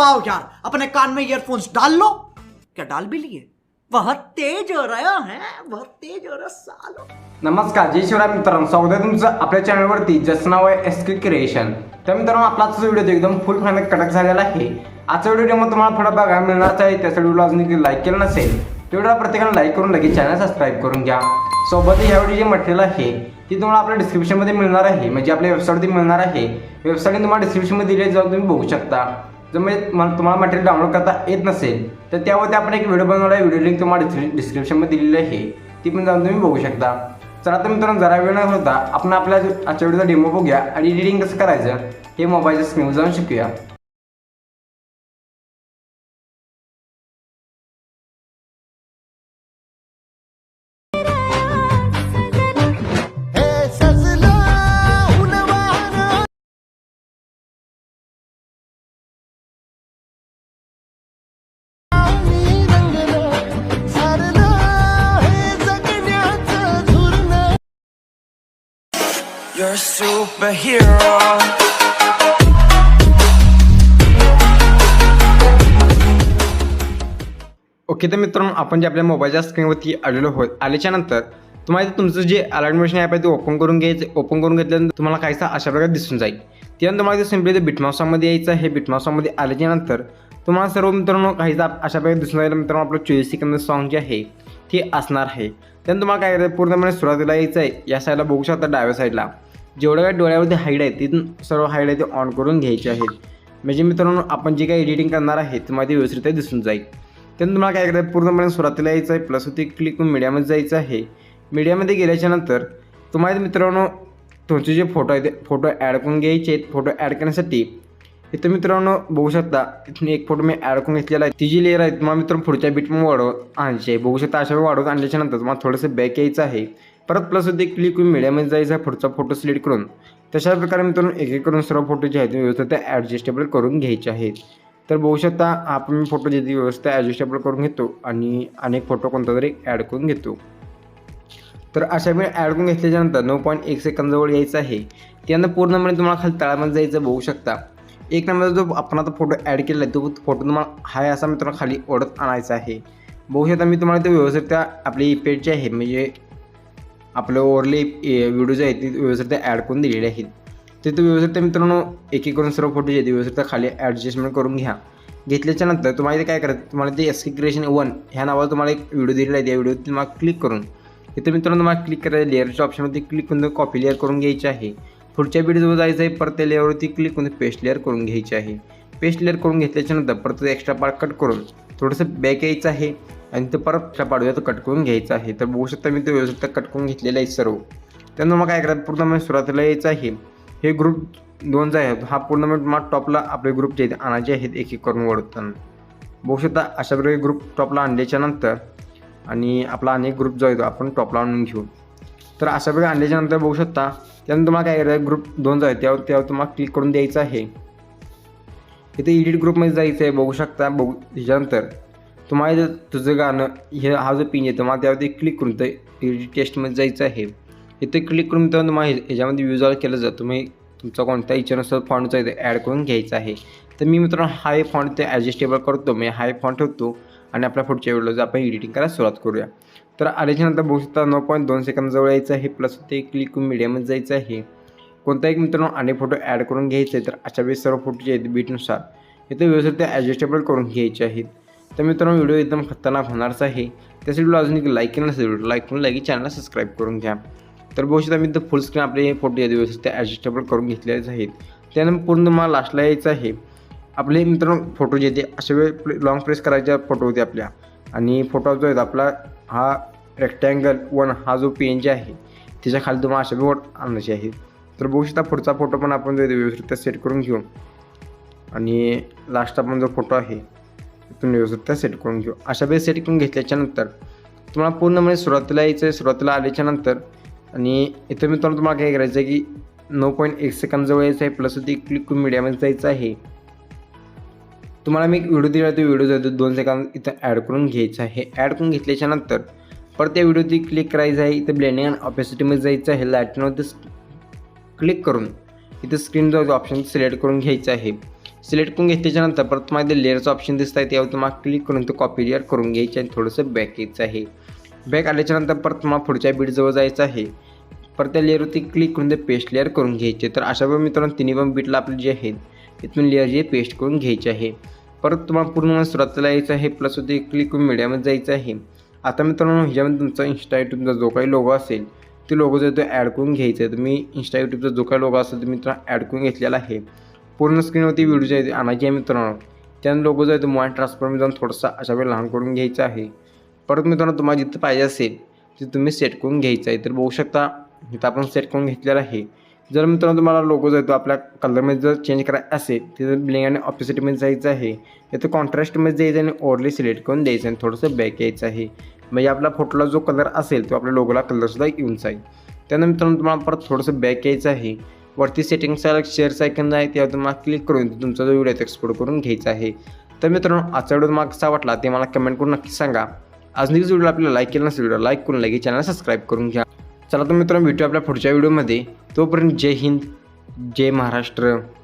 आओ यार अपने कान में ईयरफोन्स डाल लो। क्या डाल भी लिए? बहुत तेज हो रहा है बहुत तेज हो रहा सालो। नमस्कार जय शिवराय मित्रांनो स्वागत आहे तुमचं आपल्या चॅनलवरती ज्याचं नाव आहे एस के क्रिएशन तर मित्रांनो आपला व्हिडिओ एकदम फुल फायनल कडक झालेला आहे. आजच्या व्हिडिओमध्ये तुम्हाला थोडा बघायला मिळणार आहे त्याचा व्हिडिओ अजून लाईक केलं नसेल तेवढ्या प्रत्येकाने लाईक करून लगेच चॅनल सबस्क्राईब करून घ्या. सोबत या व्हिडिओ जे मटेरियल आहे ती तुम्हाला आपल्या डिस्क्रिप्शनमध्ये मिळणार आहे. म्हणजे आपल्या वेबसाईटवरती मिळणार आहे. वेबसाईटने तुम्हाला डिस्क्रिप्शनमध्ये दिले जाऊन तुम्ही बघू शकता. जर म्हणजे तुम्हाला मटेरियल डाउनलोड करता येत नसेल तर त्यावरती आपण एक व्हिडिओ बनवला आहे. व्हिडिओ लिंक तुम्हाला डिस्क्रिप्शनमध्ये दिलेली आहे. ती पण जाऊन तुम्ही बघू शकता. चला तर मित्रांनो जरा वेळ न होता आपण आपल्या आजच्या व्हिडिओचा डेमो बघूया आणि एडिटिंग कसं करायचं हे मोबाईलच्या स्क्रीनवर जाऊन शिकूया. You're a superhero. ओके तर मित्रांनो आपण जे आपल्या मोबाईलच्या स्क्रीनवरती आलेलो होत आल्याच्यानंतर तुम्हाला तुमचं जे अलर्ट ॲप आहे ते ओपन करून घ्यायचं ओपन करून घेतल्यानंतर तुम्हाला काहीसा अशा प्रकारे दिसून जाईल. त्यानंतर तुम्हाला सिम्पली ते बिटमाउसामध्ये यायचं आहे. बिटमाउसामध्ये आल्याच्यानंतर तुम्हाला सर्व मित्रांनो काहीसा अशा प्रकारे दिसून जाईल मित्रांनो आपलं चोवीस सेकंद सॉन्ग जे आहे ते असणार आहे. त्यानंतर तुम्हाला काय करायचं पूर्णपणे सुरुवातीला यायचं आहे. या साईडला बघू शकता डाव्या साईडला जेवढं काय डोळ्यावरती हाईड आहे तिथून सर्व हाईड आहे ते ऑन करून घ्यायचे आहेत. म्हणजे मित्रांनो आपण जे काही एडिटिंग करणार आहे तुम्हाला ते व्यवस्थित दिसून जाईल. त्यानंतर तुम्हाला काय करायचं पूर्णपणे सुरुवातीला यायचं आहे प्लस होती क्लिक करून मीडियामध्ये जायचं आहे. मीडियामध्ये गेल्याच्यानंतर तुम्हाला मित्रांनो तुमचे जे फोटो आहेत ते फोटो ॲड करून घ्यायचे आहेत. फोटो ॲड करण्यासाठी इथं मित्रांनो बघू शकता इथून एक फोटो मी ॲड करून घेतलेला आहे. ती जी लेअर आहे तुम्हाला मित्रांनो पुढच्या बीटमध्ये वाढवत आणायची आहे. बघू शकता अशा वेळी वाढवत आणल्याच्या नंतर तुम्हाला थोडंसं बॅक यायचं आहे. परत प्लस होते क्लिक करून मीडियामध्ये जायचा आहे पुढचा फोटो सिलेक्ट करून. तशा प्रकारे मित्रांनो एक एक करून सर्व फोटो जे आहेत ते व्यवस्थित ॲडजस्टेबल करून घ्यायचे आहेत. तर बघू शकता आपण मी फोटो जे व्यवस्थित ॲडजस्टेबल करून घेतो आणि अनेक फोटो कोणता तरी ॲड करून घेतो. तर अशा वेळी ॲड करून घेतल्याच्यानंतर नऊ पॉईंट एक सेकंदजवळ यायचं आहे. त्यानंतर पूर्णपणे तुम्हाला खाली तळामध्ये जायचं बघू शकता. एक नंबरचा जो आपण आता फोटो ॲड केलेला आहे तो फोटो तुम्हाला हाय असा मित्रांनो खाली ओढत आणायचा आहे. बघू शकता मी तुम्हाला ते व्यवस्थित त्या आपली पेज जे आहे म्हणजे आपलं ओरले व्हिडिओ जे आहेत ते व्यवस्थित ॲड करून दिलेले आहेत. ते व्यवस्थित मित्रांनो एक एक करून सर्व फोटो जे आहेत व्यवस्थित खाली ॲडजस्टमेंट करून घ्या. घेतल्याच्या नंतर तुम्हाला इथे काय करायचं तुम्हाला ते एस क्रिएशन वन ह्या नावावर तुम्हाला एक व्हिडिओ दिलेला आहे त्या व्हिडिओ तुम्हाला क्लिक करून. इथं मित्रांनो तुम्हाला क्लिक करायचं लेअरच्या ऑप्शनमध्ये क्लिक करून कॉपी लेअर करून घ्यायची आहे. पुढच्या व्हिडिओजवळ जायचं आहे परत त्या लेअरवरती क्लिक करून पेस्ट लेअर करून घ्यायची आहे. पेस्ट लेअर करून घेतल्याच्या नंतर परत एक्स्ट्रा पार्ट कट करून थोडंसं बॅक यायचं आहे. आणि ते परत त्या पाडव्यात तो घ्यायचं आहे. तर बघू शकता मी ते व्यवस्थित कटकून घेतलेलं आहे सर्व. त्यानंतर मग काय करायचं पूर्ण म्हणजे सुरुवातीला यायचं आहे. हे ग्रुप दोन जे आहेत हा पूर्ण तुम्हाला टॉपला आपले ग्रुप जे आहेत आणायचे आहेत एक एक करून वळताना बघू शकता अशा प्रकारे ग्रुप टॉपला आणल्याच्या नंतर आणि आपला अनेक ग्रुप जो आहे तो आपण टॉपला आणून घेऊ. तर अशा प्रकारे आणल्याच्या नंतर बघू शकता त्यानंतर तुम्हाला काय करायचं ग्रुप दोन जो आहे त्यावर त्यावर तुम्हाला क्लिक करून द्यायचं आहे. इथे एडिट ग्रुपमध्ये जायचं आहे बघू शकता बघू त्याच्यानंतर तुम्हाला जर तुझं गाणं हे हा जो पिन आहे तुम्हाला त्यावरती क्लिक करून ते एडिट टेस्टमध्ये जायचं आहे. इथे क्लिक करून तर तुम्हाला ह्याच्यामध्ये यूज ऑल केलं जातं तुम्ही तुमचा कोणत्या इच्छेनुसार फॉन्टचा इथे ॲड करून घ्यायचा आहे. तर मी मित्रांनो हाय फॉन्ट ते ॲडजस्टेबल करतो. मी हाय फॉन्ट ठेवतो आणि आपल्या पुढच्या व्हिडिओज आपण एडिटिंग करायला सुरुवात करूया. तर आल्याच्यानंतर बघू शकता नऊ पॉईंट दोन सेकंदजवळ यायचं आहे प्लस ते क्लिक करून मीडियामध्ये जायचं आहे. कोणता एक मित्रांनो अनेक फोटो ॲड करून घ्यायचे तर अशा वेळेस सर्व फोटो जे आहेत बीटनुसार इथे व्यवस्थित ते ॲडजस्टेबल करून घ्यायचे आहेत. तर मित्रांनो व्हिडिओ एकदम खतरनाक होणारच आहे. त्यासाठी व्हिडिओ अजून एक लाईक केलं नसेल व्हिडिओ लाईक करून लगेच चॅनलला सबस्क्राईब करून घ्या. तर बघू आम्ही तर फुल स्क्रीन आपले फोटो या व्यवस्थित ते ॲडजस्टेबल करून घेतलेलेच आहेत. त्यानंतर पूर्ण मला लास्टला यायचं आहे. आपले मित्रांनो फोटो जे ते अशा वेळ लॉंग प्रेस करायच्या फोटो होते आपल्या. आणि फोटो जो आहे आपला हा रेक्टँगल वन हा जो पी एन जी आहे त्याच्याखाली तुम्हाला अशा वेळ आणायचे आहे तर बघू शकता पुढचा फोटो पण आपण जो व्यवस्थित सेट करून घेऊ. आणि लास्ट आपण जो फोटो आहे तुम्ही व्यवस्थित सेट करून घेऊ. अशा वेळेस सेट करून घेतल्याच्या नंतर तुम्हाला म्हणजे सुरुवातीला यायचं आहे सुरुवातीला आल्याच्यानंतर आणि इथं मी तुम्हाला तुम्हाला काय करायचं आहे की नऊ पॉईंट एक सेकंद जवळ यायचं आहे प्लस ती क्लिक करून मीडियामध्ये जायचं आहे. तुम्हाला मी व्हिडिओ दिला तो व्हिडिओ जातो दोन सेकंद इथं ॲड करून घ्यायचा आहे. ॲड करून घेतल्याच्या नंतर परत त्या व्हिडिओती क्लिक करायचं आहे इथं ब्लेंडिंग आणि ऑपेसिटीमध्ये जायचं आहे लॅटनवरती क्लिक करून इथं स्क्रीन ऑप्शन सिलेक्ट करून घ्यायचं आहे. सिलेक्ट करून घेतल्याच्यानंतर परत तुम्हाला इथे लेअरचं ऑप्शन दिसत आहे त्यावर तुम्हाला क्लिक करून ते कॉपी लेअर करून घ्यायचे आणि थोडंसं बॅक यायचं आहे. बॅक आल्याच्यानंतर परत तुम्हाला पुढच्या बीटजवळ जायचं आहे. परत त्या लेअरवरती क्लिक करून ते पेस्ट लेअर करून घ्यायचे. तर अशा वेळी मित्रांनो तिन्ही पण बीटला आपले जे आहेत इथून लेअर जे पेस्ट करून घ्यायचे आहे. परत तुम्हाला पूर्ण सुरुवातीला यायचं आहे प्लस होते क्लिक करून मीडियामध्ये जायचं आहे. आता मित्रांनो ह्याच्यामध्ये तुमचा इन्स्टा यूट्यूबचा जो काही लोगो असेल ते लोगो जो आहे तो ॲड करून घ्यायचा आहे तुम्ही इन्स्टा यूट्यूबचा जो काही लोगो असेल तो मित्रांनो ॲड करून घेतलेला आहे. पूर्ण स्क्रीनवरती व्हिडिओ जे आहे आणायची आहे मित्रांनो. त्यानं लोगो जो आहे तो मोबाईल ट्रान्सफरमध्ये जाऊन थोडासा अशा वेळी लहान करून घ्यायचा आहे. परत मित्रांनो तुम्हाला जिथं पाहिजे असेल तिथं तुम्ही सेट करून घ्यायचं आहे. तर बघू शकता इथं आपण सेट करून घेतलेलं आहे. जर मित्रांनो तुम्हाला लोगो जो आहे तो आपल्या कलरमध्ये जर चेंज करायचा असेल तिथं ब्लिंग आणि ऑपोसिटमध्ये जायचं आहे. इथं कॉन्ट्रास्टमध्ये जायचं आणि ओरली सिलेक्ट करून द्यायचं आणि थोडंसं बॅक यायचं आहे. म्हणजे आपल्या फोटोला जो कलर असेल तो आपल्या लोगोला कलरसुद्धा येऊन जाईल. त्यानंतर मित्रांनो तुम्हाला परत थोडंसं बॅक यायचं आहे. वरती सेटिंगचा शेअर्स आयकन आहे त्यावर तुम्हाला क्लिक करून तुमचा जो व्हिडिओ एक्सपोर्ट करून घ्यायचा आहे. तर मित्रांनो आजचा व्हिडिओ तुम्हाला कसा वाटला ते मला कमेंट करून नक्की सांगा. आज नक्कीच व्हिडिओ आपल्याला लाईक केला नसेल व्हिडिओ लाईक करून लगेच चॅनल सबस्क्राईब करून घ्या. चला तर मित्रांनो भेटू आपल्या पुढच्या व्हिडिओमध्ये तोपर्यंत जय हिंद जय महाराष्ट्र.